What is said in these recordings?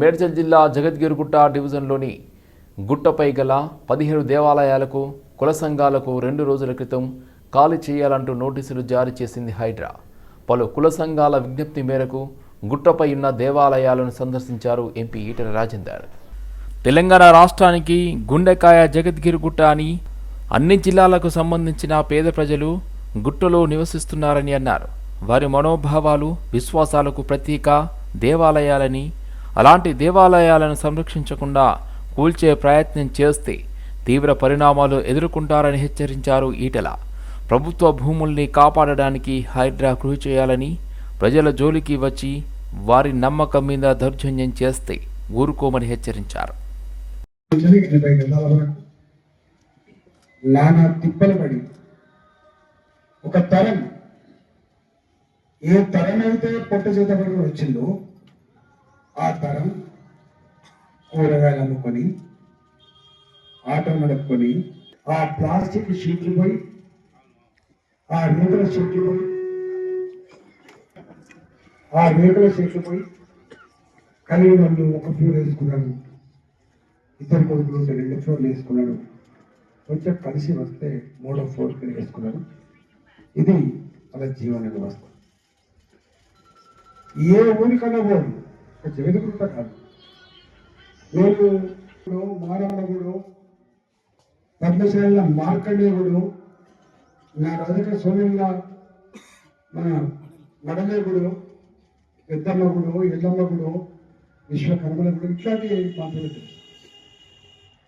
మేడ్చల్ జిల్లా జగద్గిరిగుట్ట డివిజన్లోని గుట్టపై గల పదిహేడు దేవాలయాలకు కుల సంఘాలకు రెండు రోజుల క్రితం ఖాళీ చేయాలంటూ నోటీసులు జారీ చేసింది హైడ్రా. పలు కుల సంఘాల విజ్ఞప్తి మేరకు గుట్టపై ఉన్న దేవాలయాలను సందర్శించారు ఎంపీ ఈటల రాజేందర్. తెలంగాణ రాష్ట్రానికి గుండెకాయ జగద్గిరిగుట్ట అని అన్ని జిల్లాలకు సంబంధించిన పేద ప్రజలు గుట్టలో నివసిస్తున్నారని అన్నారు. వారి మనోభావాలు విశ్వాసాలకు ప్రతీక దేవాలయాలని అలాంటి దేవాలయాలను సంరక్షించకుండా కూల్చే ప్రయత్నం చేస్తే తీవ్ర పరిణామాలు ఎదుర్కొంటారని హెచ్చరించారు ఈటెల. ప్రభుత్వ భూముల్ని కాపాడడానికి హైడ్రా కృషి చేయాలని ప్రజల జోలికి వచ్చి వారి నమ్మకం మీద దౌర్జన్యం చేస్తే ఊరుకోమని హెచ్చరించారు. నానా తిప్పలు పడి ఒక తరం ఏ తరం అయితే పొట్ట చేత పడి వచ్చిందో ఆ కూరగాయలు అమ్ముకొని ఆటో నడుపుకొని ఆ ప్లాస్టిక్ షీట్లు పోయి ఆ రేకుల షీట్లు పోయి ఆ రేకుల షీట్లు పోయి కలిగి వాళ్ళు ఒక ఫ్లోర్ వేసుకున్నాడు. ఇద్దరు కొడుకులు రెండు ఫ్లోర్లు వేసుకున్నాడు. కొంచెం కలిసి వస్తే మూడో ఫ్లోర్కి వేసుకున్నాడు. ఇది వాళ్ళ జీవన వ్యవస్థ. ఏ ఊరికన్నా పోదు ఒక జగదుగుట్ట కాదు. నేను మానవుడు పద్మశాల మార్కండేయుడు నా రజక సోనిల్ల మన మడలేగుడు పెద్దమ్మగుడు ఎల్లమ్మగుడు విశ్వకర్మలగుడు ఇట్లాంటి మా పిల్లలు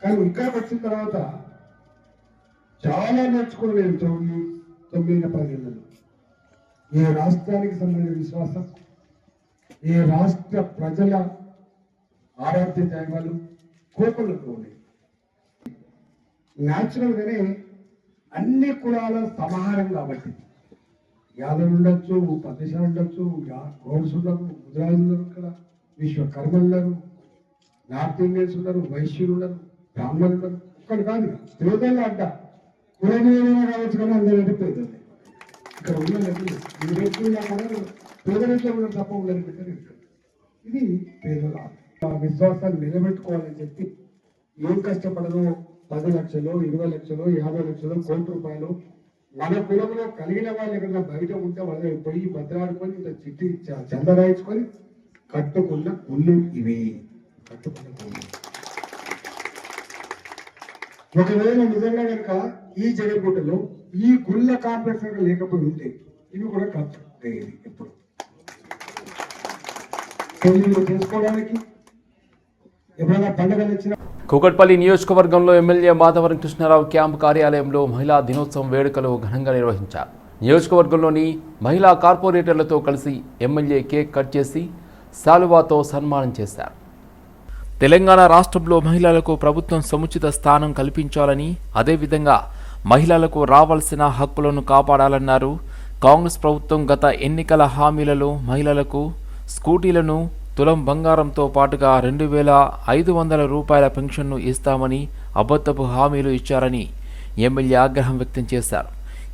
కానీ ఇక్కడ వచ్చిన తర్వాత చాలా నేర్చుకున్నాను తొమ్మిది తొమ్మిది పదిహేను ఈ రాష్ట్రానికి సంబంధించిన విశ్వాసం ఈ రాష్ట్ర ప్రజల ఆరాధ్య దైవాలు కోపలకు న్యాచురల్గానే అన్ని కులాల సమాహారం కాబట్టి. యాదవులు ఉండొచ్చు పద్మశాలు ఉండొచ్చు యా- గౌడ్స్ ఉన్నారు ముద్రాజులు ఉన్నారు ఇక్కడ విశ్వకర్మలు ఉన్నారు నార్త్ ఇండియన్స్ ఉన్నారు వైశ్యులు ఉన్నారు బ్రాహ్మణులు ఉన్నారు ఒక్కడు కాదు పేదలు అడ్డ కులమేమైనా కావచ్చు కానీ అందరూ పేదలే ఇక్కడ ఉన్న కూడా పేదలతో తప్ప ఉండని ఇది పేదల ఆ విశ్వాసాన్ని నిలబెట్టుకోవాలని చెప్పి ఏం కష్టపడదో పది లక్షలు ఇరవై లక్షలు యాభై లక్షలు కోటి రూపాయలు మన కులంలో కలిగిన వాళ్ళు ఎక్కడ బయట ఉంటే వాళ్ళని పోయి భద్రాడుకొని ఇంత చిట్టి చ- చంద రాయించుకొని కట్టుకున్న గుళ్ళు ఇవి. కట్టుకున్న గుళ్ళు ఒకవేళ నిజంగా కనుక ఈ జగన్గుట్టలో ఈ గుళ్ళ కాంప్లెక్స్ లేకపోయి ఉంటే ఇవి కూడా ఖర్చు ఎప్పుడు? చేసుకోవడానికి పండుగలు కూకట్పల్లి నియోజకవర్గంలో ఎమ్మెల్యే మాధవరం కృష్ణారావు క్యాంప్ కార్యాలయంలో మహిళా దినోత్సవం వేడుకలు ఘనంగా నిర్వహించారు. నియోజకవర్గంలోని మహిళా కార్పొరేటర్లతో కలిసి ఎమ్మెల్యే కేక్ కట్ చేసి శాలువాతో సన్మానం చేశారు. తెలంగాణ రాష్ట్రంలో మహిళలకు ప్రభుత్వం సముచిత స్థానం కల్పించాలని అదేవిధంగా మహిళలకు రావాల్సిన హక్కులను కాపాడాలన్నారు. కాంగ్రెస్ ప్రభుత్వం గత ఎన్నికల హామీలలో మహిళలకు స్కూటీలను తులం బంగారంతో పాటుగా రెండు వేల ఐదు వందల రూపాయల పెన్షన్ను ఇస్తామని అబద్ధపు హామీలు ఇచ్చారని ఎమ్మెల్యే ఆగ్రహం వ్యక్తం చేశారు.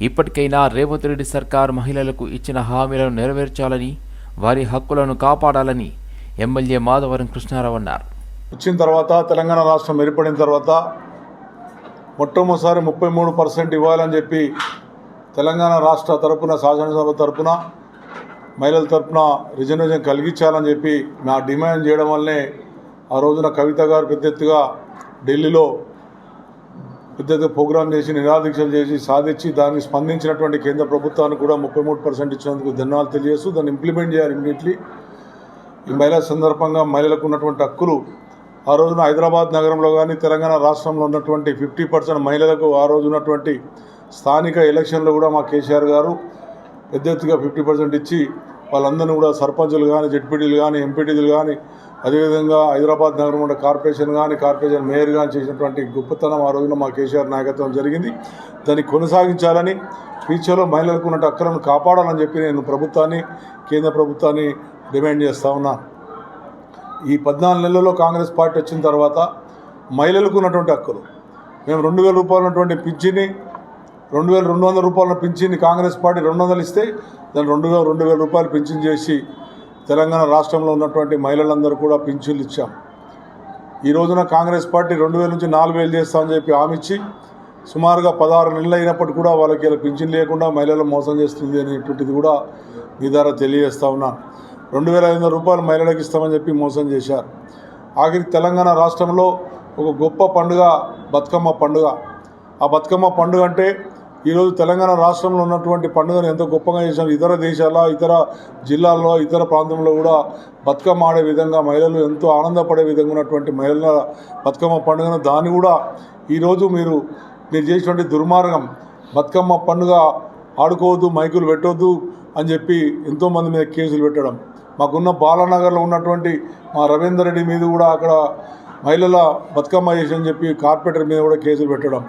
ఇప్పటికైనా రేవంత్ రెడ్డి సర్కార్ మహిళలకు ఇచ్చిన హామీలను నెరవేర్చాలని వారి హక్కులను కాపాడాలని ఎమ్మెల్యే మాధవరం కృష్ణారావు అన్నారు. వచ్చిన తర్వాత తెలంగాణ రాష్ట్రం ఏర్పడిన తర్వాత మొట్టమొదటిసారి ముప్పై మూడు పర్సెంట్ ఇవ్వాలని చెప్పి తెలంగాణ రాష్ట్ర తరపున శాసనసభ తరపున మహిళల తరపున రిజర్వేషన్ కలిగించాలని చెప్పి నా డిమాండ్ చేయడం వల్లనే ఆ రోజున కవిత గారు పెద్ద ఎత్తుగా ఢిల్లీలో పెద్ద ప్రోగ్రాం చేసి నిరాదీక్షలు చేసి సాధించి దాన్ని స్పందించినటువంటి కేంద్ర ప్రభుత్వానికి కూడా ముప్పై మూడు పర్సెంట్ ఇచ్చినందుకు ధన్యవాదాలు తెలియజేస్తూ దాన్ని ఇంప్లిమెంట్ చేయాలి ఇమీడియట్లీ ఈ మహిళా సందర్భంగా మహిళలకు ఉన్నటువంటి హక్కులు ఆ రోజున హైదరాబాద్ నగరంలో కానీ తెలంగాణ రాష్ట్రంలో ఉన్నటువంటి ఫిఫ్టీ పర్సెంట్ మహిళలకు ఆ రోజు ఉన్నటువంటి స్థానిక ఎలక్షన్లో కూడా మా కేసీఆర్ గారు పెద్ద ఎత్తుగా ఫిఫ్టీ పర్సెంట్ ఇచ్చి వాళ్ళందరినీ కూడా సర్పంచులు కానీ జడ్పీటీలు కానీ ఎంపీటీలు కానీ అదేవిధంగా హైదరాబాద్ నగరం ఉండే కార్పొరేషన్ కానీ కార్పొరేషన్ మేయర్ కానీ చేసినటువంటి గొప్పతనం ఆ రోజున మా కేసీఆర్ నాయకత్వం జరిగింది. దాన్ని కొనసాగించాలని ఫ్యూచర్లో మహిళలకు ఉన్న హక్కులను కాపాడాలని చెప్పి నేను ప్రభుత్వాన్ని కేంద్ర ప్రభుత్వాన్ని డిమాండ్ చేస్తా ఉన్నాను ఈ పద్నాలుగు నెలల్లో కాంగ్రెస్ పార్టీ వచ్చిన తర్వాత మహిళలకు ఉన్నటువంటి హక్కులు. మేము రెండు వేల రూపాయలు ఉన్నటువంటి పిచ్చిని రెండు వేల రెండు వందల రూపాయల పింఛన్ కాంగ్రెస్ పార్టీ రెండు వందలు ఇస్తే దాన్ని రెండు వేల రెండు వేల రూపాయలు పింఛన్ చేసి తెలంగాణ రాష్ట్రంలో ఉన్నటువంటి మహిళలందరూ కూడా పింఛన్లు ఇచ్చాం. ఈ రోజున కాంగ్రెస్ పార్టీ రెండు వేల నుంచి నాలుగు వేలు చేస్తామని చెప్పి హామీ ఇచ్చి సుమారుగా పదహారు నెలలు అయినప్పటికీ కూడా వాళ్ళకి ఇలా పింఛన్ లేకుండా మహిళలు మోసం చేస్తుంది అనేటువంటిది కూడా మీ ద్వారా తెలియజేస్తా ఉన్నాను రెండు వేల ఐదు వందల రూపాయలు మహిళలకు ఇస్తామని చెప్పి మోసం చేశారు. ఆఖరికి తెలంగాణ రాష్ట్రంలో ఒక గొప్ప పండుగ బతుకమ్మ పండుగ. ఆ బతుకమ్మ పండుగ అంటే ఈరోజు తెలంగాణ రాష్ట్రంలో ఉన్నటువంటి పండుగను ఎంతో గొప్పగా చేశారు. ఇతర దేశాల ఇతర జిల్లాల్లో ఇతర ప్రాంతంలో కూడా బతుకమ్మ ఆడే విధంగా మహిళలు ఎంతో ఆనందపడే విధంగా ఉన్నటువంటి మహిళల బతుకమ్మ పండుగను దాన్ని కూడా ఈరోజు మీరు మీరు చేసినటువంటి దుర్మార్గం బతుకమ్మ పండుగ ఆడుకోవద్దు మైకులు పెట్టవద్దు అని చెప్పి ఎంతోమంది మీద కేసులు పెట్టడం. మాకున్న బాలానగర్లో ఉన్నటువంటి మా రవీందర్ రెడ్డి మీద కూడా అక్కడ మహిళల బతుకమ్మ చేసి అని చెప్పి కార్పొరేటర్ మీద కూడా కేసులు పెట్టడం.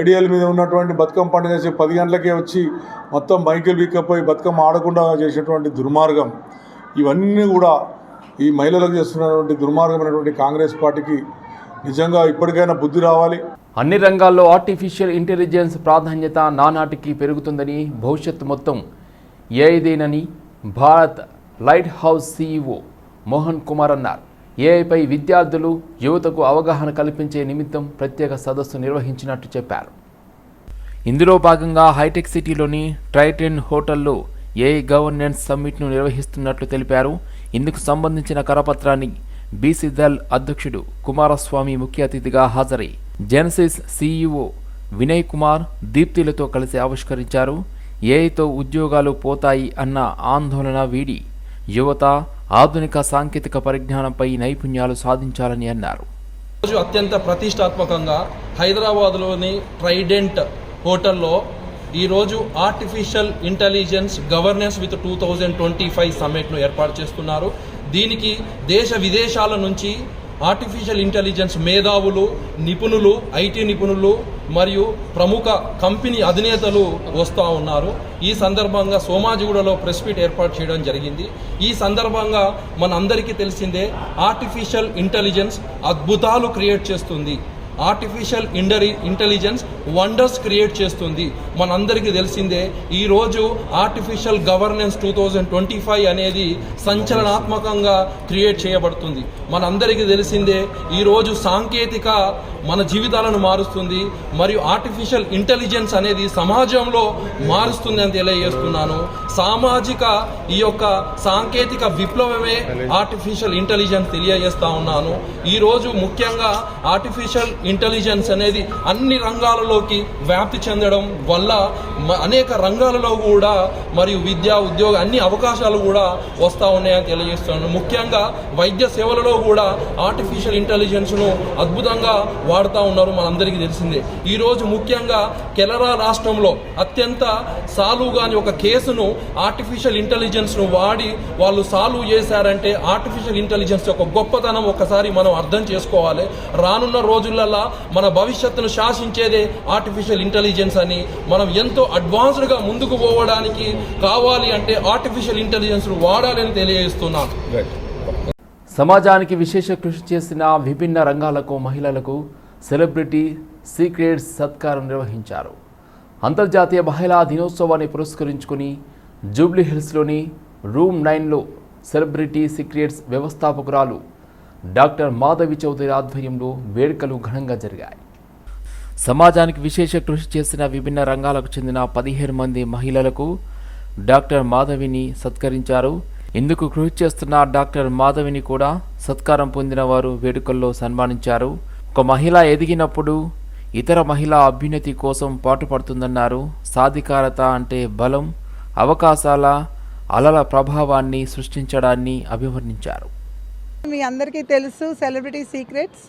ఐడియల్ మీద ఉన్నటువంటి బతుకమ్మ పండుగ చేసి పది గంటలకే వచ్చి మొత్తం మైకులు వీక్కపోయి బతుకమ్మ ఆడకుండా చేసేటువంటి దుర్మార్గం. ఇవన్నీ కూడా ఈ మహిళలకు చేస్తున్నటువంటి దుర్మార్గమైనటువంటి కాంగ్రెస్ పార్టీకి నిజంగా ఇప్పటికైనా బుద్ధి రావాలి. అన్ని రంగాల్లో ఆర్టిఫిషియల్ ఇంటెలిజెన్స్ ప్రాధాన్యత నానాటికి పెరుగుతుందని భవిష్యత్తు మొత్తం ఏదేనని Bharat light house CEO Mohan Kumar అన్నారు. ఏఐపై విద్యార్థులు యువతకు అవగాహన కల్పించే నిమిత్తం ప్రత్యేక సదస్సు నిర్వహించినట్టు చెప్పారు. ఇందులో భాగంగా హైటెక్ సిటీలోని ట్రైటెన్ హోటల్లో ఏఐ గవర్నెన్స్ సమ్మిట్ను నిర్వహిస్తున్నట్లు తెలిపారు. ఇందుకు సంబంధించిన కరపత్రాన్ని బీసీ దల్ అధ్యక్షుడు కుమారస్వామి ముఖ్య అతిథిగా హాజరై జెనసిస్ సీఈఓ వినయ్ కుమార్ దీప్తిలతో కలిసి ఆవిష్కరించారు. ఏఐతో ఉద్యోగాలు పోతాయి అన్న ఆందోళన వీడి యువత ఆధునిక సాంకేతిక పరిజ్ఞానంపై నైపుణ్యాలు సాధించాలని అన్నారు. రోజు అత్యంత ప్రతిష్టాత్మకంగా హైదరాబాద్లోని ట్రైడెంట్ హోటల్లో ఈరోజు artificial intelligence governance with two thousand twenty five సమ్మిట్ను ఏర్పాటు చేస్తున్నారు. దీనికి దేశ విదేశాల నుంచి ఆర్టిఫిషియల్ ఇంటెలిజెన్స్ మేధావులు నిపుణులు ఐటీ నిపుణులు మరియు ప్రముఖ కంపెనీ అధినేతలు వస్తూ ఉన్నారు. ఈ సందర్భంగా సోమాజిగూడలో ప్రెస్ మీట్ ఏర్పాటు చేయడం జరిగింది. ఈ సందర్భంగా మన అందరికీ తెలిసిందే ఆర్టిఫిషియల్ ఇంటెలిజెన్స్ అద్భుతాలు క్రియేట్ చేస్తుంది. ఆర్టిఫిషియల్ ఇండరి ఇంటెలిజెన్స్ వండర్స్ క్రియేట్ చేస్తుంది. మనందరికీ తెలిసిందే ఈరోజు artificial governance two thousand twenty five అనేది సంచలనాత్మకంగా క్రియేట్ చేయబడుతుంది. మనందరికీ తెలిసిందే ఈరోజు సాంకేతిక మన జీవితాలను మారుస్తుంది మరియు ఆర్టిఫిషియల్ ఇంటెలిజెన్స్ అనేది సమాజంలో మారుస్తుంది అని తెలియజేస్తున్నాను. సామాజిక ఈ యొక్క సాంకేతిక విప్లవమే ఆర్టిఫిషియల్ ఇంటెలిజెన్స్ తెలియజేస్తా ఉన్నాను. ఈరోజు ముఖ్యంగా ఆర్టిఫిషియల్ ఇంటెలిజెన్స్ అనేది అన్ని రంగాలలోకి వ్యాప్తి చెందడం వల్ల అనేక రంగాలలో కూడా మరియు విద్య ఉద్యోగ అన్ని అవకాశాలు కూడా వస్తూ ఉన్నాయని తెలియజేస్తున్నాను. ముఖ్యంగా వైద్య సేవలలో కూడా ఆర్టిఫిషియల్ ఇంటెలిజెన్స్ను అద్భుతంగా వాడుతూ ఉన్నారు మనందరికీ తెలిసిందే. ఈరోజు ముఖ్యంగా కెనరా రాష్ట్రంలో అత్యంత సాల్వ్ కాని ఒక కేసును ఆర్టిఫిషియల్ ఇంటెలిజెన్స్ను వాడి వాళ్ళు సాల్వ్ చేశారంటే ఆర్టిఫిషియల్ ఇంటెలిజెన్స్ యొక్క గొప్పతనం ఒకసారి మనం అర్థం చేసుకోవాలి. రానున్న రోజులలో మన భవిష్యత్తును శాసించేదే ఆర్టిఫిషియల్ ఇంటెలిజెన్స్ అని మనం ఎంతో అడ్వాన్స్డ్గా ముందుకు పోవడానికి కావాలి అంటే ఆర్టిఫిషియల్ ఇంటెలిజెన్స్ వాడాలని తెలియజేస్తున్నాను. సమాజానికి విశేష కృషి చేసిన విభిన్న రంగాలకు మహిళలకు సెలబ్రిటీ సీక్రెట్స్ సత్కారం నిర్వహించారు. అంతర్జాతీయ మహిళా దినోత్సవాన్ని పురస్కరించుకుని జూబ్లీ హిల్స్లోని రూమ్ నైన్లో సెలబ్రిటీ సీక్రెట్స్ వ్యవస్థాపకురాలు డాక్టర్ మాధవి చౌదరి ఆధ్వర్యంలో వేడుకలు ఘనంగా జరిగాయి. సమాజానికి విశేష కృషి చేసిన విభిన్న రంగాలకు చెందిన పదిహేను మంది మహిళలకు డాక్టర్ మాధవిని సత్కరించారు. ఇందుకు కృషి చేస్తున్న డాక్టర్ మాధవిని కూడా సత్కారం పొందిన వారు వేడుకల్లో సన్మానించారు. ఒక మహిళ ఎదిగినప్పుడు ఇతర మహిళా అభ్యున్నతి కోసం పాటుపడుతుందన్నారు. సాధికారత అంటే బలం అవకాశాల అలల ప్రభావాన్ని సృష్టించడాన్ని అభివర్ణించారు. మీ అందరికీ తెలుసు celebrity secrets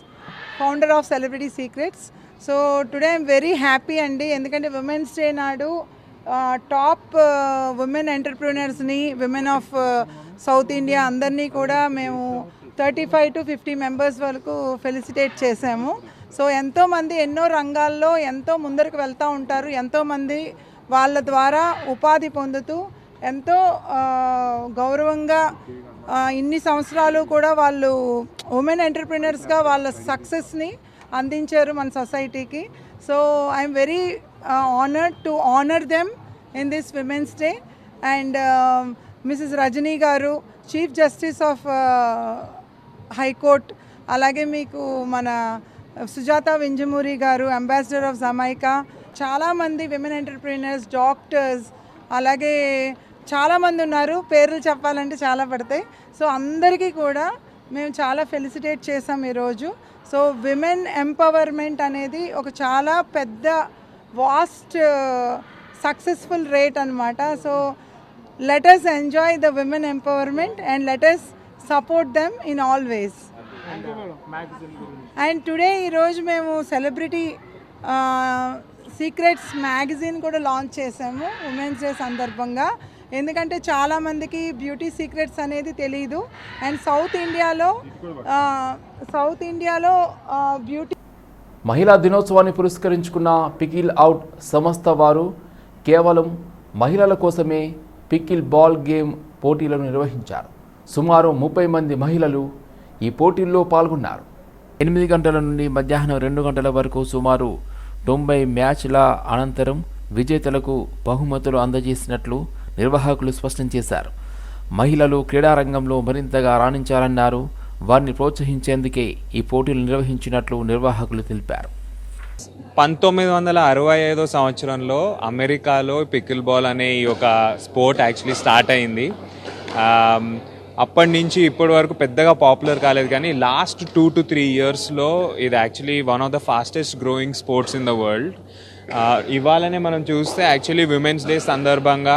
founder of celebrity secrets. So today I'm very happy అండి. ఎందుకంటే ఉమెన్స్ డే నాడు టాప్ ఉమెన్ ఎంటర్ప్రీనర్స్ని విమెన్ ఆఫ్ సౌత్ ఇండియా అందరినీ కూడా మేము thirty five to fifty members వరకు ఫెలిసిటేట్ చేసాము సో ఎంతోమంది ఎన్నో రంగాల్లో ఎంతో ముందరకు వెళ్తూ ఉంటారు. ఎంతోమంది వాళ్ళ ద్వారా ఉపాధి పొందుతూ ఎంతో గౌరవంగా ఇన్ని సంవత్సరాలు కూడా వాళ్ళు ఉమెన్ ఎంటర్ప్రినర్స్గా వాళ్ళ సక్సెస్ని అందించారు మన సొసైటీకి so I'm very honoured to honour them in this women's day and Mrs Rajini garu chief justice of high court అలాగే మీకు మన సుజాత వింజమూరి గారు అంబాసిడర్ ఆఫ్ జమైకా చాలామంది విమెన్ ఎంటర్ప్రీనర్స్ డాక్టర్స్ అలాగే చాలామంది ఉన్నారు. పేర్లు చెప్పాలంటే చాలా పడతాయి. సో అందరికీ కూడా మేము చాలా ఫెలిసిటేట్ చేసాం ఈరోజు. సో విమెన్ ఎంపవర్మెంట్ అనేది ఒక చాలా పెద్ద వాస్ట్ సక్సెస్ఫుల్ రేట్ అనమాట so the women empowerment and let us support them in all ways. And today ఈరోజు మేము సెలబ్రిటీ సీక్రెట్స్ మ్యాగజైన్ కూడా లాంచ్ చేసాము ఉమెన్స్ డే సందర్భంగా. ఎందుకంటే చాలామందికి బ్యూటీ సీక్రెట్స్ అనేది తెలియదు అండ్ సౌత్ ఇండియాలో సౌత్ ఇండియాలో బ్యూటీ మహిళా దినోత్సవాన్ని పురస్కరించుకున్న పికిల్ అవుట్ సంస్థ వారు కేవలం మహిళల కోసమే పికిల్ బాల్ గేమ్ పోటీలను నిర్వహించారు. సుమారు ముప్పై మంది మహిళలు ఈ పోటీల్లో పాల్గొన్నారు. ఎనిమిది గంటల నుండి మధ్యాహ్నం రెండు గంటల వరకు సుమారు తొంభై మ్యాచ్ల అనంతరం విజేతలకు బహుమతులు అందజేసినట్లు నిర్వాహకులు స్పష్టం చేశారు. మహిళలు క్రీడారంగంలో మరింతగా రాణించాలన్నారు. వారిని ప్రోత్సహించేందుకే ఈ పోటీలు నిర్వహించినట్లు నిర్వాహకులు తెలిపారు. పంతొమ్మిది వందల అరవై ఐదో సంవత్సరంలో అమెరికాలో పికిల్ బాల్ అనే ఈ ఒక స్పోర్ట్ యాక్చువల్లీ స్టార్ట్ అయింది. అప్పటి నుంచి ఇప్పటి వరకు పెద్దగా పాపులర్ కాలేదు కానీ లాస్ట్ టూ టు త్రీ ఇయర్స్లో ఇది actually one of the fastest growing sports in the world. ఇవాళనే మనం చూస్తే యాక్చువల్లీ విమెన్స్ డే సందర్భంగా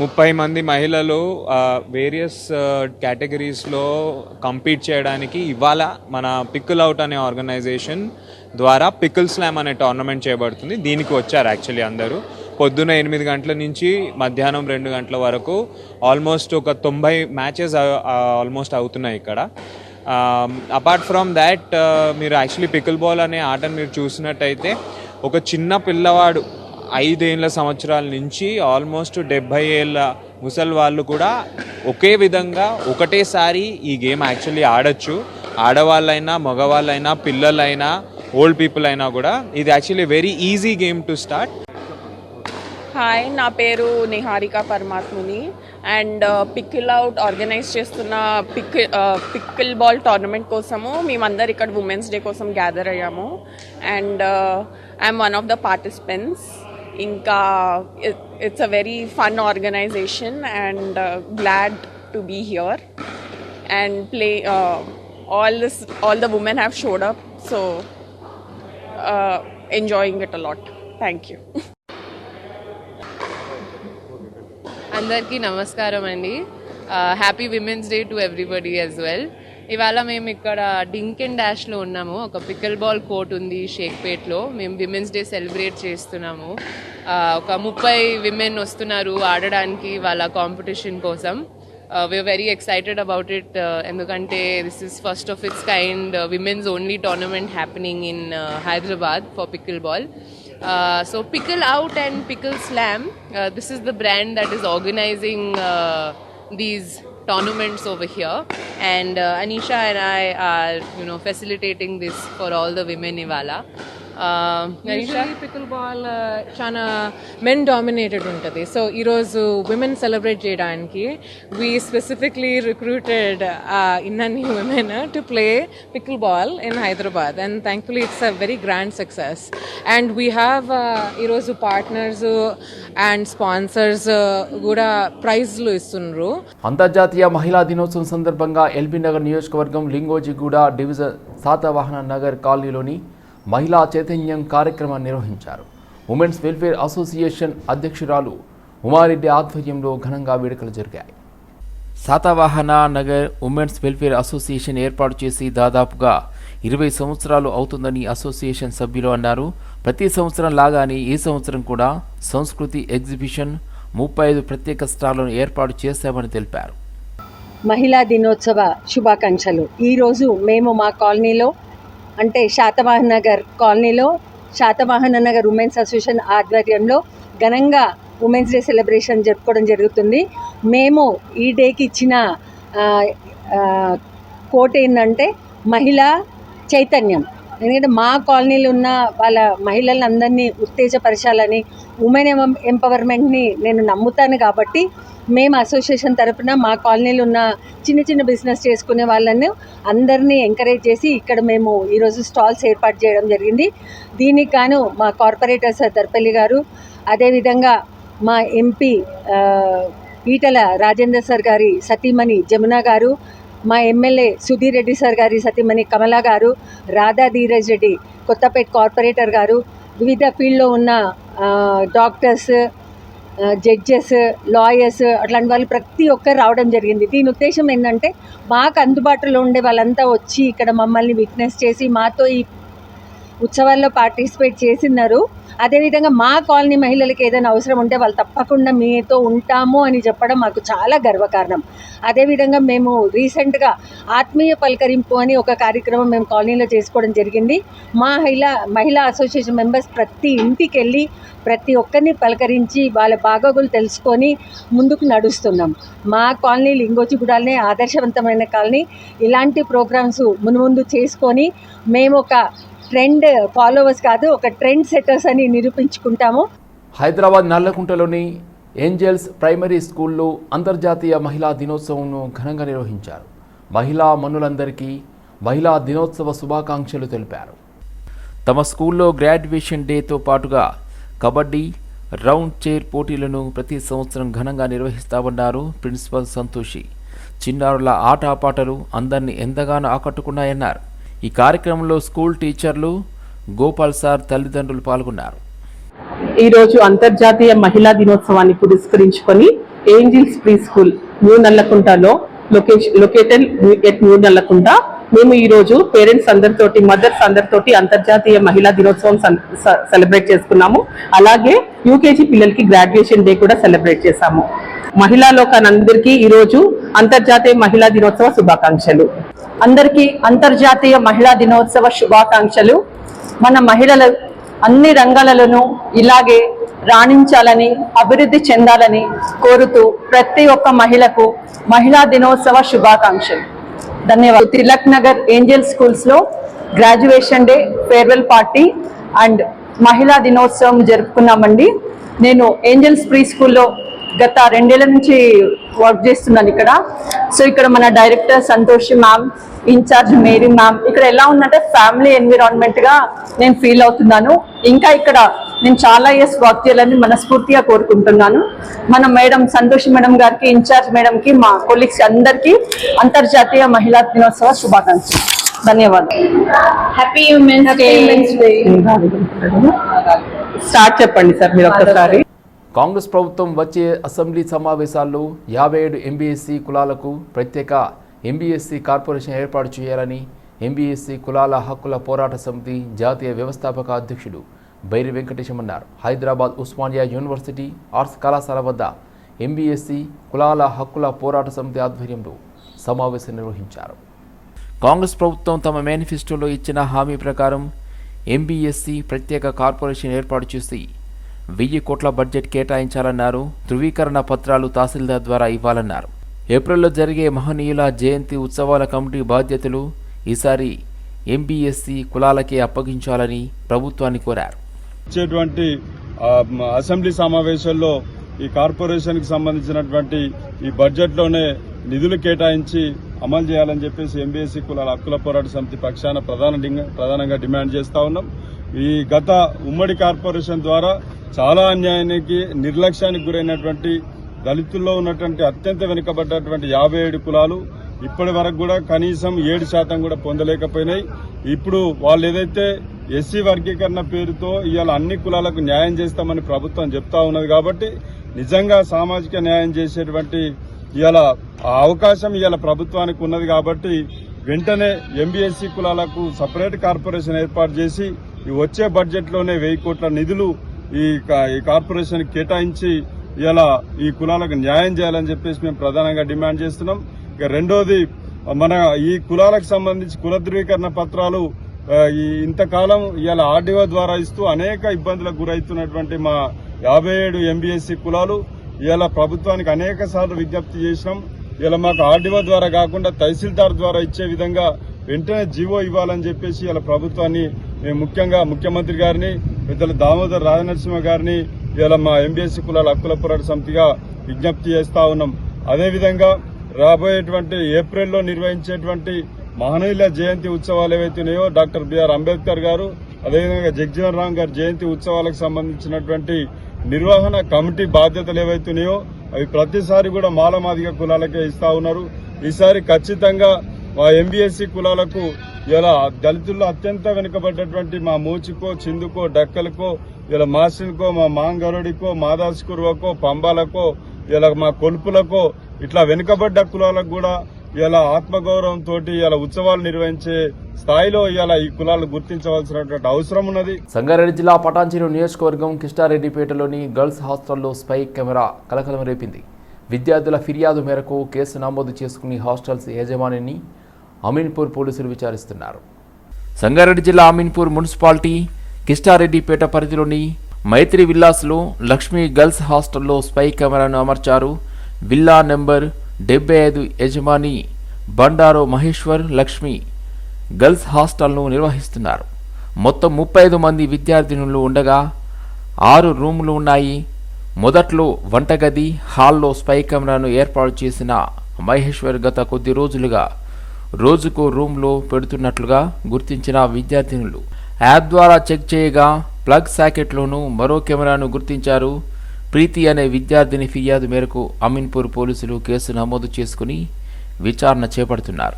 ముప్పై మంది మహిళలు వేరియస్ కేటగిరీస్లో కంపీట్ చేయడానికి ఇవాళ మన పిక్కుల్ అవుట్ అనే ఆర్గనైజేషన్ ద్వారా పిక్కుల్ స్లామ్ అనే టోర్నమెంట్ చేయబడుతుంది. దీనికి వచ్చారు యాక్చువల్లీ అందరూ. పొద్దున ఎనిమిది గంటల నుంచి మధ్యాహ్నం రెండు గంటల వరకు ఆల్మోస్ట్ ఒక తొంభై మ్యాచెస్ ఆల్మోస్ట్ అవుతున్నాయి ఇక్కడ. అపార్ట్ ఫ్రమ్ దాట్ మీరు యాక్చువల్లీ పికిల్ బాల్ అనే ఆటను మీరు చూసినట్టయితే ఒక చిన్న పిల్లవాడు ఐదేళ్ళ సంవత్సరాల నుంచి ఆల్మోస్ట్ డెబ్భై ఏళ్ళ ముసలి వాళ్ళు కూడా ఒకే విధంగా ఒకటేసారి ఈ గేమ్ యాక్చువల్లీ ఆడచ్చు. ఆడవాళ్ళైనా మగవాళ్ళైనా పిల్లలైనా ఓల్డ్ పీపుల్ అయినా కూడా ఇది actually very easy game to start. Hi నా పేరు Niharika Paramatmuni. And pickle out organize చేస్తున్న పిక్ పిక్కిల్ బాల్ టోర్నమెంట్ కోసము మేమందరు ఇక్కడ ఉమెన్స్ డే కోసం గ్యాదర్ అయ్యాము. And I'm one of the participants ఇంకా it's a very fun organization and glad to be here and play all this all the women have showed up so enjoying it a lot thank you అందరికీ నమస్కారం అండి. Happy women's day to everybody as well ఇవాళ మేము ఇక్కడ DINK and డాష్లో ఉన్నాము. ఒక pickle ball court ఉంది షేక్పేట్లో మేము విమెన్స్ డే సెలబ్రేట్ చేస్తున్నాము. ఒక ముప్పై విమెన్ వస్తున్నారు ఆడడానికి వాళ్ళ కాంపిటీషన్ కోసం. We're very excited about it ఎందుకంటే this is first of its kind women's only tournament happening in Hyderabad for pickleball Uh, so Pickle Out and Pickle Slam, uh, this is the brand that is organizing uh, these tournaments over here, and uh, Anisha and I are, you know, facilitating this for all the women Ivala. Uh, pickleball చాలా men dominated ఉంటుంది. So ఈరోజు women celebrate చేయడానికి we specifically recruited ఇన్నన్ని women to play pickleball in Hyderabad and thankfully it's a very grand success and we have ఈరోజు partners and sponsors కూడా ప్రైజ్లు ఇస్తున్నారు అంతర్జాతీయ మహిళా దినోత్సవం సందర్భంగా ఎల్బీ నగర్ నియోజకవర్గం లింగోజిగూడ డివిజన్ సాతవాహన నగర్ కాలనీలోని మహిళా చైతన్యం కార్యక్రమాన్ని నిర్వహించారు. ఉమెన్స్ వెల్ఫేర్ అసోసియేషన్ అధ్యక్షురాలు ఉమారెడ్డి ఆధ్వర్యంలో ఘనంగా వేడుకలు జరిగాయి. Satavahana Nagar women's welfare association ఏర్పాటు చేసి దాదాపుగా ఇరవై సంవత్సరాలు అవుతుందని అసోసియేషన్ సభ్యులు అన్నారు. ప్రతి సంవత్సరం లాగానే ఈ సంవత్సరం కూడా సంస్కృతి ఎగ్జిబిషన్ ముప్పై ఐదు ప్రత్యేక స్టాళ్ళను ఏర్పాటు చేశామని తెలిపారు. మహిళా దినోత్సవ శుభాకాంక్షలు. ఈరోజు మేము మా కాలనీలో అంటే శాతవాహన నగర్ కాలనీలో శాతవాహన నగర్ ఉమెన్స్ అసోసియేషన్ ఆధ్వర్యంలో ఘనంగా ఉమెన్స్ డే సెలబ్రేషన్ జరుపుకోవడం జరుగుతుంది. మేము ఈ డేకి ఇచ్చిన కోట్ ఏంటంటే మహిళా చైతన్యం. ఎందుకంటే మా కాలనీలో ఉన్న వాళ్ళ మహిళలందరినీ ఉత్తేజపరచాలని ఉమెన్ ఎంపవర్మెంట్ని నేను నమ్ముతాను కాబట్టి మేము అసోసియేషన్ తరపున మా కాలనీలో ఉన్న చిన్న చిన్న బిజినెస్ చేసుకునే వాళ్ళని అందరినీ ఎంకరేజ్ చేసి ఇక్కడ మేము ఈరోజు స్టాల్స్ ఏర్పాటు చేయడం జరిగింది. దీనికి గాను మా కార్పొరేటర్ సార్ దర్పల్లి గారు అదేవిధంగా మా ఎంపీ ఈటల రాజేందర్ సార్ గారి సతీమణి జమున గారు మా ఎమ్మెల్యే సుధీర్ రెడ్డి సార్ గారి సతీమణి కమలా గారు రాధా ధీరజ్ రెడ్డి కొత్తపేట కార్పొరేటర్ గారు వివిధ ఫీల్డ్లో ఉన్న డాక్టర్స్ జడ్జెస్ లాయర్స్ అట్లాంటి వాళ్ళు ప్రతి ఒక్కరు రావడం జరిగింది. దీని ఉద్దేశం ఏంటంటే మాకు అందుబాటులో ఉండే వాళ్ళంతా వచ్చి ఇక్కడ మమ్మల్ని విట్నెస్ చేసి మాతో ఈ ఉత్సవాల్లో పార్టిసిపేట్ చేసినారు. అదేవిధంగా మా కాలనీ మహిళలకి ఏదైనా అవసరం ఉంటే వాళ్ళు తప్పకుండా మీతో ఉంటాము అని చెప్పడం మాకు చాలా గర్వకారణం. అదేవిధంగా మేము రీసెంట్గా ఆత్మీయ పలకరింపు అని ఒక కార్యక్రమం మేము కాలనీలో చేసుకోవడం జరిగింది. మా మహిళా మహిళా అసోసియేషన్ మెంబర్స్ ప్రతి ఇంటికి వెళ్ళి ప్రతి ఒక్కరిని పలకరించి వాళ్ళ బాగోగులు తెలుసుకొని ముందుకు నడుస్తున్నాం. మా కాలనీ లింగోజిగూడనే ఆదర్శవంతమైన కాలనీ. ఇలాంటి ప్రోగ్రామ్స్ మున్ముందు చేసుకొని మేము ఒక ట్రెండ్ ఫాలోవర్స్ కాదు ఒక ట్రెండ్ సెట్టర్స్ అని నిరూపించుకుంటాము. హైదరాబాద్ నల్లకుంటలోని ఏంజల్స్ ప్రైమరీ స్కూల్లో అంతర్జాతీయ మహిళా దినోత్సవంను ఘనంగా నిర్వహించారు. మహిళా మనులందరికీ మహిళా దినోత్సవ శుభాకాంక్షలు తెలిపారు. తమ స్కూల్లో గ్రాడ్యుయేషన్ డేతో పాటుగా కబడ్డీ రౌండ్ చైర్ పోటీలను ప్రతి సంవత్సరం ఘనంగా నిర్వహిస్తామన్నారు ప్రిన్సిపల్ సంతోషి. చిన్నారుల ఆటపాటలు అందరినీ ఎంతగానో ఆకట్టుకున్నాయన్నారు. ఈ కార్యక్రమంలో స్కూల్ టీచర్లు గోపాల్ సార్ తల్లిదండ్రులు పాల్గొన్నారు. ఈ రోజు అంతర్జాతీయ మహిళా దినోత్సవాన్ని పురస్కరించుకొని ఏంజిల్స్ ప్రీ స్కూల్ న్యూ నల్లకుంటలో లొకేటెడ్ ఎట్ న్యూ నల్లకుంట. మేము ఈ రోజు పేరెంట్స్ అందరితోటి మదర్స్ అందరితోటి అంతర్జాతీయ మహిళా దినోత్సవం సన్- స- సెలబ్రేట్ చేసుకున్నాము. అలాగే యూకేజీ పిల్లలకి గ్రాడ్యుయేషన్ డే కూడా సెలబ్రేట్ చేశాము. మహిళా లోకానందరికీ ఈ రోజు అంతర్జాతీయ మహిళా దినోత్సవ శుభాకాంక్షలు. అందరికీ అంతర్జాతీయ మహిళా దినోత్సవ శుభాకాంక్షలు. మన మహిళలు అన్ని రంగాలలోనూ ఇలాగే రాణించాలని అభివృద్ధి చెందాలని కోరుతూ ప్రతి ఒక్క మహిళకు మహిళా దినోత్సవ శుభాకాంక్షలు. ధన్యవాదాలు. తిలక్ నగర్ ఏంజల్ స్కూల్స్లో graduation day farewell party and మహిళా దినోత్సవం జరుపుకున్నామండి. నేను ఏంజల్స్ ప్రీ స్కూల్లో గత రెండేళ్ళ నుంచి వర్క్ చేస్తున్నాను ఇక్కడ. సో ఇక్కడ మన director Santosh ma'am incharge Mary ma'am ఇక్కడ ఎలా ఉందంటే ఫ్యామిలీ ఎన్విరాన్మెంట్గా నేను ఫీల్ అవుతున్నాను. ఇంకా ఇక్కడ నేను చాలా ఇయర్స్ వర్క్ చేయాలని మనస్ఫూర్తిగా కోరుకుంటున్నాను. మన మేడం సంతోష్ మేడం గారికి ఇన్ఛార్జ్ మేడం కి మా కొలీగ్స్ అందరికీ అంతర్జాతీయ మహిళా దినోత్సవ శుభాకాంక్షలు. ధన్యవాదాలు. హ్యాపీ ఉమెన్స్ డే స్టార్ట్ చెప్పండి సార్ మీరు ఒక్కసారి. కాంగ్రెస్ ప్రభుత్వం వచ్చే అసెంబ్లీ సమావేశాల్లో యాభై ఏడు ఎంబీఎస్సీ కులాలకు ప్రత్యేక ఎంబీఎస్సీ కార్పొరేషన్ ఏర్పాటు చేయాలని ఎంబీఎస్సీ కులాల హక్కుల పోరాట సమితి జాతీయ వ్యవస్థాపక అధ్యక్షుడు బైరి వెంకటేశం అన్నారు హైదరాబాద్ ఉస్మానియా యూనివర్సిటీ ఆర్ట్స్ కళాశాల వద్ద ఎంబీఎస్సీ కులాల హక్కుల పోరాట సమితి ఆధ్వర్యంలో సమావేశం నిర్వహించారు. కాంగ్రెస్ ప్రభుత్వం తమ మేనిఫెస్టోలో ఇచ్చిన హామీ ప్రకారం ఎంబీఎస్సీ ప్రత్యేక కార్పొరేషన్ ఏర్పాటు చేసి వెయ్యి కోట్ల బడ్జెట్ కేటాయించాలన్నారు. ధృవీకరణ పత్రాలు తహసీల్దార్ ద్వారా ఇవ్వాలన్నారు. ఏప్రిల్లో జరిగే మహనీయుల జయంతి ఉత్సవాల కమిటీ బాధ్యతలు ఈసారి ఎంబీఎస్సీ కులాలకే అప్పగించాలని ప్రభుత్వాన్ని కోరారు. వచ్చేటువంటి అసెంబ్లీ సమావేశాల్లో ఈ కార్పొరేషన్కి సంబంధించినటువంటి ఈ బడ్జెట్లోనే నిధులు కేటాయించి అమలు చేయాలని చెప్పేసి ఎంబీఎస్సీ కులాల హక్కుల పోరాట సమితి పక్షాన ప్రధాన ప్రధానంగా డిమాండ్ చేస్తా ఉన్నాం. ఈ గత ఉమ్మడి కార్పొరేషన్ ద్వారా చాలా అన్యాయానికి నిర్లక్ష్యానికి గురైనటువంటి దళితుల్లో ఉన్నటువంటి అత్యంత వెనుకబడ్డటువంటి యాభై ఏడు కులాలు ఇప్పటి వరకు కూడా కనీసం ఏడు శాతం కూడా పొందలేకపోయినాయి. ఇప్పుడు వాళ్ళు ఏదైతే ఎస్సీ వర్గీకరణ పేరుతో ఇవాళ అన్ని కులాలకు న్యాయం చేస్తామని ప్రభుత్వం చెప్తా ఉన్నది కాబట్టి నిజంగా సామాజిక న్యాయం చేసేటువంటి ఇవాళ ఆ అవకాశం ఇవాళ ప్రభుత్వానికి ఉన్నది కాబట్టి వెంటనే ఎంబీఎస్సీ కులాలకు సపరేట్ కార్పొరేషన్ ఏర్పాటు చేసి ఈ వచ్చే బడ్జెట్లోనే వెయ్యి కోట్ల నిధులు ఈ కా- ఈ కార్పొరేషన్ కేటాయించి ఇలా ఈ కులాలకు న్యాయం చేయాలని చెప్పేసి మేము ప్రధానంగా డిమాండ్ చేస్తున్నాం. ఇక రెండోది మన ఈ కులాలకు సంబంధించి కుల ధృవీకరణ పత్రాలు ఈ ఇంతకాలం ఇలా ఆర్డీఓ ద్వారా ఇస్తూ అనేక ఇబ్బందులకు గురవుతున్నటువంటి మా యాభై ఏడు ఎంబీఎస్సీ కులాలు ఇలా ప్రభుత్వానికి అనేక సార్లు విజ్ఞప్తి చేసినాం. ఇలా మాకు ఆర్డీఓ ద్వారా కాకుండా తహసీల్దార్ ద్వారా ఇచ్చే విధంగా వెంటనే జీవో ఇవ్వాలని చెప్పేసి ఇలా ప్రభుత్వాన్ని మేము ముఖ్యంగా ముఖ్యమంత్రి గారిని పెద్దల దామోదర్ రాజనరసింహ గారిని ఇలా మా ఎంబీఎస్సీ కులాల హక్కుల పోరాట సమితిగా విజ్ఞప్తి చేస్తా ఉన్నాం. అదేవిధంగా రాబోయేటువంటి ఏప్రిల్లో నిర్వహించేటువంటి మహనీయుల జయంతి ఉత్సవాలు ఏవైతున్నాయో డాక్టర్ బిఆర్ అంబేద్కర్ గారు అదేవిధంగా జగ్జీవన్ రామ్ గారి జయంతి ఉత్సవాలకు సంబంధించినటువంటి నిర్వహణ కమిటీ బాధ్యతలు ఏవైతున్నాయో అవి ప్రతిసారి కూడా మాలమాదిగ కులాలకే ఇస్తా ఉన్నారు. ఈసారి ఖచ్చితంగా మా ఎంబీఎస్సీ కులాలకు ఇలా దళితుల్లో అత్యంత వెనుకబడ్డటువంటి మా మూచుకో చిందుకో డక్కలకో ఇలా మాసిన్కో మా మాంగరుడికో మాదాస్ కురువకో పంబాలకో ఇలా మా కొలుపులకో ఇట్లా వెనుకబడ్డ కులాలకు కూడా ఇలా ఆత్మగౌరవంతో ఇలా ఉత్సవాలు నిర్వహించే స్థాయిలో ఇలా ఈ కులాలు గుర్తించవలసినటువంటి అవసరం ఉన్నది. సంగారెడ్డి జిల్లా పటాన్చెరు నియోజకవర్గం కిష్టారెడ్డిపేటలోని గర్ల్స్ హాస్టల్లో స్పై కెమెరా కలకలం రేపింది. విద్యార్థుల ఫిర్యాదు మేరకు కేసు నమోదు చేసుకుని హాస్టల్స్ యజమానిని అమీన్పూర్ పోలీసులు విచారిస్తున్నారు. సంగారెడ్డి జిల్లా అమీన్పూర్ మున్సిపాలిటీ కిష్టారెడ్డిపేట పరిధిలోని మైత్రి విల్లాస్లో లక్ష్మీ గర్ల్స్ హాస్టల్లో స్పై కెమెరాను అమర్చారు. విల్లా నెంబర్ డెబ్బై ఐదు యజమాని బండారో మహేశ్వర్ లక్ష్మి గర్ల్స్ హాస్టల్ను నిర్వహిస్తున్నారు. మొత్తం ముప్పై ఐదు మంది విద్యార్థినులు ఉండగా ఆరు రూములు ఉన్నాయి. మొదట్లో వంటగది హాల్లో స్పై కెమెరాను ఏర్పాటు చేసిన మహేశ్వర్ గత కొద్ది రోజులుగా రోజుకో రూమ్లో పెడుతున్నట్లుగా గుర్తించిన విద్యార్థినులు. యాప్ ద్వారా చెక్ చేయగా ప్లగ్ సాకెట్లోనూ మరో కెమెరాను గుర్తించారు. ప్రీతి అనే విద్యార్థిని ఫిర్యాదు మేరకు అమీన్పూర్ పోలీసులు కేసు నమోదు చేసుకుని విచారణ చేపడుతున్నారు.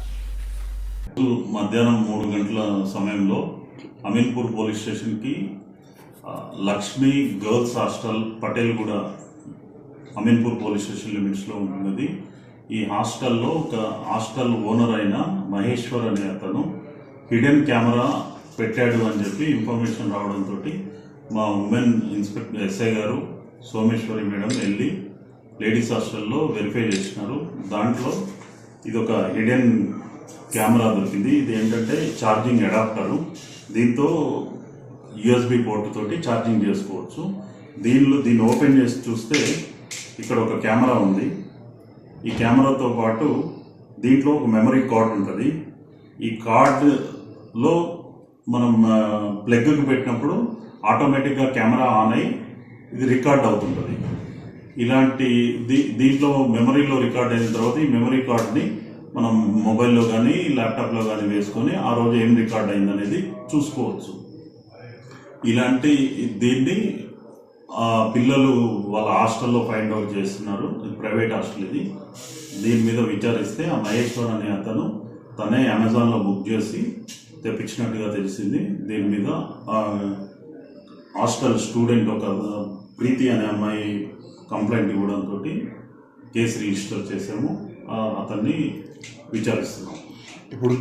మధ్యాహ్నం మూడు గంటల సమయంలో అమీన్పూర్ పోలీస్ స్టేషన్కి Lakshmi girls hostel Patelguda Ameenpur police station లిమిట్స్లో ఉన్నది. ఈ హాస్టల్లో ఒక హాస్టల్ ఓనర్ అయిన మహేశ్వర్ అనే అతను హిడెన్ కెమెరా పెట్టాడు అని చెప్పి ఇన్ఫర్మేషన్ రావడంతో మా ఉమెన్ ఇన్స్పెక్టర్ ఎస్ఐ గారు సోమేశ్వరి మేడం వెళ్ళి లేడీస్ హాస్టల్లో వెరిఫై చేసినారు. దాంట్లో ఇది ఒక హిడెన్ కెమెరా దొరికింది. ఇది ఏంటంటే ఛార్జింగ్ అడాప్టరు. దీంతో యూఎస్బి పోర్ట్ తోటి ఛార్జింగ్ చేసుకోవచ్చు. దీనిలో దీన్ని ఓపెన్ చేసి చూస్తే ఇక్కడ ఒక కెమెరా ఉంది. ఈ కెమెరాతో పాటు దీంట్లో ఒక మెమరీ కార్డ్ ఉంటుంది. ఈ కార్డులో మనం ప్లగ్కి పెట్టినప్పుడు ఆటోమేటిక్గా కెమెరా ఆన్ అయ్యి ఇది రికార్డ్ అవుతుంటుంది. ఇలాంటి దీ దీంట్లో మెమరీలో రికార్డ్ అయిన తర్వాత ఈ మెమరీ కార్డ్ని మనం మొబైల్లో కానీ ల్యాప్టాప్లో కానీ వేసుకొని ఆ రోజు ఏం రికార్డ్ అయిందనేది చూసుకోవచ్చు. ఇలాంటి దీన్ని ఆ పిల్లలు వాళ్ళ హాస్టల్లో ఫైండ్ అవుట్ చేస్తున్నారు. ఇది ప్రైవేట్ హాస్టల్ ఇది. దీని మీద విచారిస్తే ఆ మహేశ్వర్ అనే అతను తనే అమెజాన్లో బుక్ చేసి తెప్పించినట్టుగా తెలిసింది. దీని మీద హాస్టల్ స్టూడెంట్ ఒక ప్రీతి అనే అమ్మాయి కంప్లైంట్ ఇవ్వడంతో కేసు రిజిస్టర్ చేసాము అతన్ని విచారిస్తున్నాం. ఇప్పుడు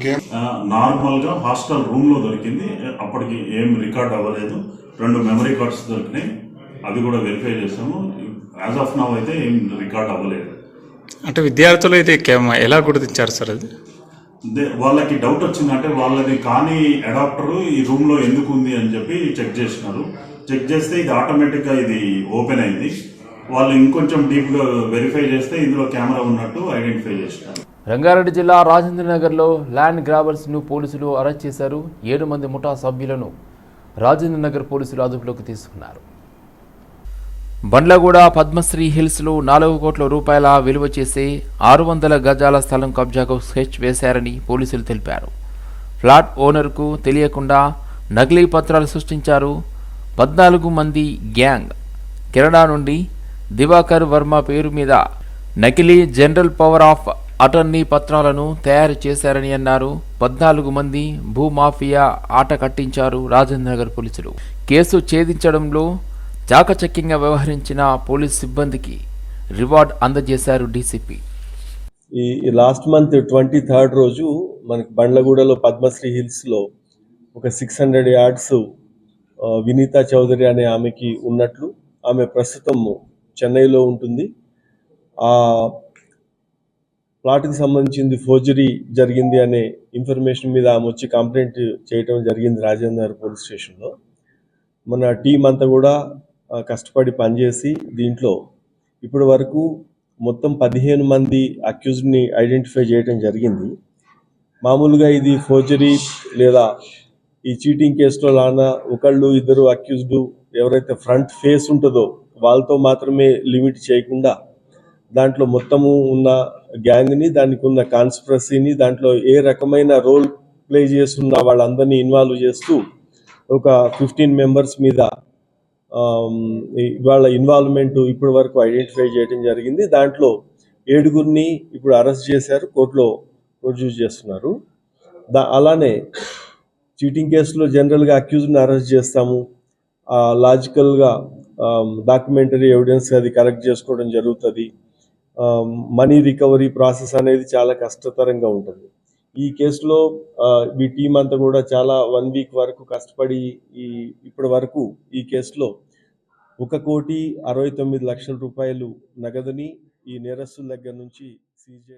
నార్మల్గా హాస్టల్ రూమ్లో దొరికింది. అప్పటికి ఏం రికార్డ్ అవ్వలేదు. రెండు మెమరీ కార్డ్స్ దొరికినాయి. అవి కూడా వెరిఫై చేసాము యాజ్ ఆఫ్ నవ్ అయితే ఏం రికార్డ్ అవ్వలేదు. అంటే విద్యార్థులు అయితే కేమ- ఎలా గుర్తించారు సార్ అది? వాళ్ళకి డౌట్ వచ్చిందంటే వాళ్ళది కానీ అడాప్టర్ ఈ రూమ్లో ఎందుకు ఉంది అని చెప్పి చెక్ చేసినారు. చెక్ చేస్తే ఇది ఆటోమేటిక్గా ఇది ఓపెన్ అయింది. వాళ్ళు ఇంకొంచెం డీప్గా వెరిఫై చేస్తే ఇందులో కెమెరా ఉన్నట్టు ఐడెంటిఫై చేసినారు. రంగారెడ్డి జిల్లా రాజేంద్రనగర్లో ల్యాండ్ గ్రాబర్స్ను పోలీసులు అరెస్ట్ చేశారు. ఏడు మంది ముఠా సభ్యులను రాజేంద్రనగర్ పోలీసులు అదుపులోకి తీసుకున్నారు. బండ్లగూడ పద్మశ్రీ హిల్స్లో నాలుగు కోట్ల రూపాయల విలువ చేసే ఆరు వందల గజాల స్థలం కబ్జాకు స్కెచ్ వేశారని పోలీసులు తెలిపారు. ఫ్లాట్ ఓనర్కు తెలియకుండా నకిలీ పత్రాలు సృష్టించారు పద్నాలుగు మంది గ్యాంగ్. కెనడా నుండి దివాకర్ వర్మ పేరు మీద నకిలీ జనరల్ పవర్ ఆఫ్ అటర్నీ పత్రాలను తయారు చేశారని అన్నారు. పద్నాలుగు మంది భూమాఫియా ఆట కట్టించారు రాజేంద్ర నగర్ పోలీసులు. కేసు ఛేదించడంలో చాకచక్యంగా వ్యవహరించిన పోలీస్ సిబ్బందికి రివార్డ్ అందజేశారు డీసీపీ. ఈ లాస్ట్ మంత్ ట్వంటీ థర్డ్ రోజు మనకి బండ్లగూడలో పద్మశ్రీ హిల్స్లో ఒక six hundred yards Vineetha Chowdary అనే ఆమెకి ఉన్నట్లు ఆమె ప్రస్తుతం చెన్నైలో ఉంటుంది. ఆ ప్లాట్కి సంబంధించింది ఫోర్జరీ జరిగింది అనే ఇన్ఫర్మేషన్ మీద ఆమె వచ్చి కంప్లైంట్ చేయటం జరిగింది రాజేంద్ర పోలీస్ స్టేషన్లో. మన టీం అంతా కూడా కష్టపడి పనిచేసి దీంట్లో ఇప్పటి వరకు మొత్తం పదిహేను మంది అక్యూజ్డ్ని ఐడెంటిఫై చేయడం జరిగింది. మామూలుగా ఇది ఫోర్జరీ లేదా ఈ చీటింగ్ కేసులో లానా ఒకళ్ళు ఇద్దరు అక్యూజ్డ్ ఎవరైతే ఫ్రంట్ ఫేస్ ఉంటుందో వాళ్ళతో మాత్రమే లిమిట్ చేయకుండా దాంట్లో మొత్తము ఉన్న గ్యాంగ్ని దానికి ఉన్న కాన్స్పిరసీని దాంట్లో ఏ రకమైన రోల్ ప్లే చేస్తున్న వాళ్ళందరినీ ఇన్వాల్వ్ చేస్తూ ఒక ఫిఫ్టీన్ మెంబర్స్ మీద వాళ్ళ ఇన్వాల్వ్మెంట్ ఇప్పటి వరకు ఐడెంటిఫై చేయడం జరిగింది. దాంట్లో ఏడుగురిని ఇప్పుడు అరెస్ట్ చేశారు కోర్టులో ప్రొడ్యూస్ చేస్తున్నారు. దా అలానే చీటింగ్ కేసులో జనరల్గా అక్యూజ్ని అరెస్ట్ చేస్తాము. లాజికల్గా డాక్యుమెంటరీ ఎవిడెన్స్ అది కలెక్ట్ చేసుకోవడం జరుగుతుంది. మనీ రికవరీ ప్రాసెస్ అనేది చాలా కష్టతరంగా ఉంటుంది. ఈ కేసులో ఈ టీం అంతా కూడా చాలా వన్ వీక్ వరకు కష్టపడి ఈ ఇప్పటి వరకు ఈ కేసులో ఒక కోటి అరవై తొమ్మిది లక్షల రూపాయలు నగదుని ఈ నేరస్తుల దగ్గర నుంచి సీజ్